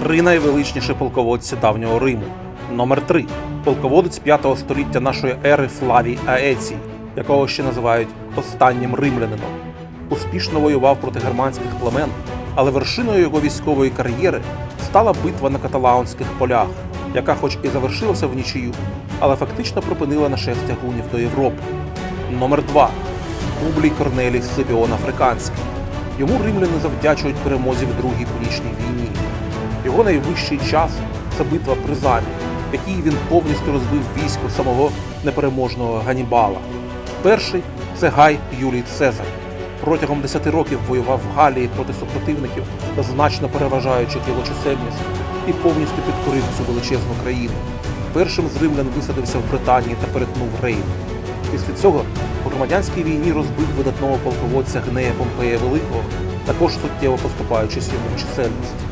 Три найвеличніші полководці давнього Риму. Номер 3 полководець 5 століття нашої ери Флавій Аецій, якого ще називають останнім римлянином. Успішно воював проти германських племен, але вершиною його військової кар'єри стала битва на каталаунських полях, яка, хоч і завершилася в нічию, але фактично припинила нашестя гунів до Європи. Номер 2 Публій Корнелій Сципіон Африканський. Йому римляни завдячують перемозі в Другій Пунічній війні. Його найвищий час це битва при замі, в якій він повністю розбив військо самого непереможного Ганібала. Перший це Гай Юлій Цезар. Протягом 10 років воював в Галії проти супротивників, значно переважаючих його чисельність, і повністю підкорив цю величезну країну. Першим з римлян висадився в Британії та перетнув Рейн. Після цього у громадянській війні розбив видатного полководця Гнея Помпея Великого, також суттєво поступаючись йому в чисельності.